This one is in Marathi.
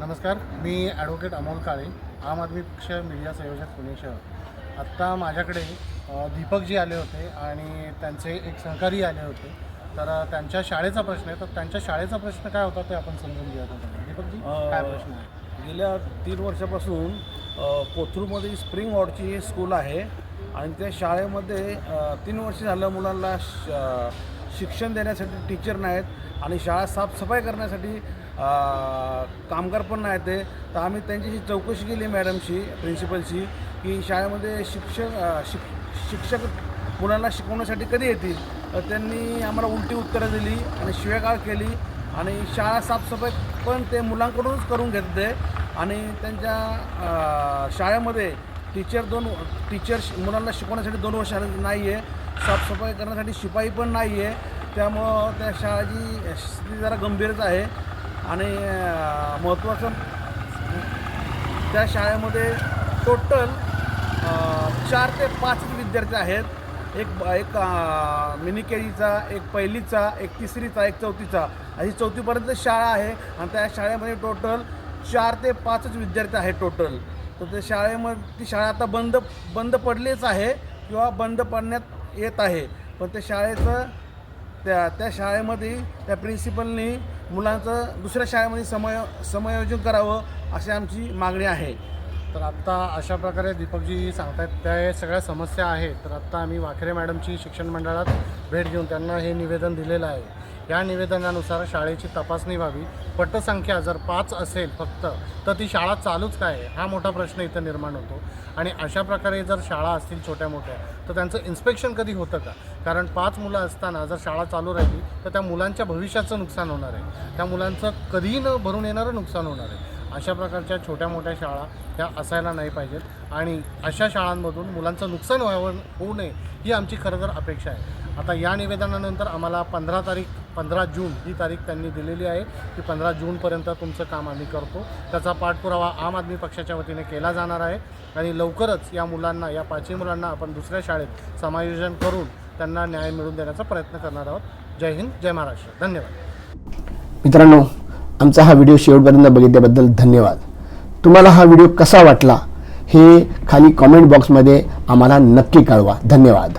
मी ॲडव्होकेट अमोल काळे आम आदमी पक्ष मीडिया संयोजक पुणे शहर. आत्ता माझ्याकडे दीपकजी आले होते आणि त्यांचे एक सहकारी आले होते. तर त्यांच्या शाळेचा प्रश्न आहे. तर त्यांच्या शाळेचा प्रश्न काय होता ते आपण समजून घेऊया. दीपकजी काय प्रश्न आहे? गेल्या तीन वर्षापासून अ, कोथरूडमध्ये स्प्रिंग वॉर्डची स्कूल आहे आणि त्या शाळेमध्ये तीन वर्ष झालं मुलांना शिक्षण देण्यासाठी टीचर नाहीत आणि शाळा साफसफाई करण्यासाठी कामगार पण नाही ते. तर आम्ही त्यांच्याशी चौकशी केली मॅडमशी प्रिन्सिपलशी की शाळेमध्ये शिक्षक शिक शिक्षक मुलांना शिकवण्यासाठी कधी येतील? तर त्यांनी आम्हाला उलटी उत्तरं दिली आणि शिवेगाळ केली आणि शाळा साफसफाई पण ते मुलांकडूनच करून घेतले आणि त्यांच्या शाळेमध्ये टीचर दोन टीचर मुलांना शिकवण्यासाठी दोन वर्ष नाही आहे साफसफाई करण्यासाठी शिपाई पण नाही आहे त्यामुळं त्या शाळेची स्थिती जरा गंभीरच आहे. आणि महत्त्वाचं त्या शाळेमध्ये टोटल चार ते पाच विद्यार्थी आहेत. एक एक मिनी के जीचा एक पहिलीचा एक तिसरीचा एक चौथीचा. अशी चौथीपर्यंत शाळा आहे आणि त्या शाळेमध्ये टोटल चार ते पाचच विद्यार्थी आहेत टोटल तर त्या शाळेमध्ये ती शाळा आता बंद बंद पडलीच आहे किंवा बंद पडण्यात येत आहे. पण त्या शाळेचं त्या त्या शाळेमध्ये त्या प्रिन्सिपलनी मुलांचं दुसऱ्या शाळेमध्ये समय समायोजन करावं अशी आमची मागणी आहे. तर आत्ता अशा प्रकारे दीपकजी सांगतायत त्या सगळ्या समस्या आहेत. तर आत्ता आम्ही वाखरे मॅडमची शिक्षण मंडळात भेट घेऊन त्यांना हे निवेदन दिलेलं आहे. या निवेदनानुसार शाळेची तपासणी व्हावी. पटसंख्या जर पाच असेल फक्त तर ती शाळा चालूच काय आहे? हा मोठा प्रश्न इथं निर्माण होतो. आणि अशा प्रकारे जर शाळा असतील छोट्या मोठ्या तर त्यांचं इन्स्पेक्शन कधी होतं का? कारण पाच मुलं असताना जर शाळा चालू राहिली तर त्या मुलांच्या भविष्याचं नुकसान होणार आहे. त्या मुलांचं कधीही न भरून येणारं नुकसान होणार आहे. अशा प्रकारच्या छोट्या मोठ्या शाळा ह्या असायला नाही पाहिजेत. आणि अशा शाळांमधून मुलांचं नुकसान व्हावं होऊ नये ही आमची खरं तर अपेक्षा आहे. आता या निवेदनानंतर आम्हाला पंधरा तारीख पंधरा जून ही तारीख त्यांनी दिलेली आहे की पंधरा जूनपर्यंत तुमचं काम आम्ही करतो. त्याचा पाठपुरावा आम आदमी पक्षाच्या वतीने केला जाणार आहे आणि लवकरच या मुलांना या पाचही मुलांना आपण दुसऱ्या शाळेत समायोजन करून त्यांना न्याय मिळवून देण्याचा प्रयत्न करणार आहोत. जय हिंद जय महाराष्ट्र. धन्यवाद. मित्रांनो आमचा हा व्हिडिओ शेवटपर्यंत बघितल्याबद्दल धन्यवाद. तुम्हाला हा व्हिडिओ कसा वाटला हे खाली कॉमेंट बॉक्समध्ये आम्हाला नक्की कळवा. धन्यवाद.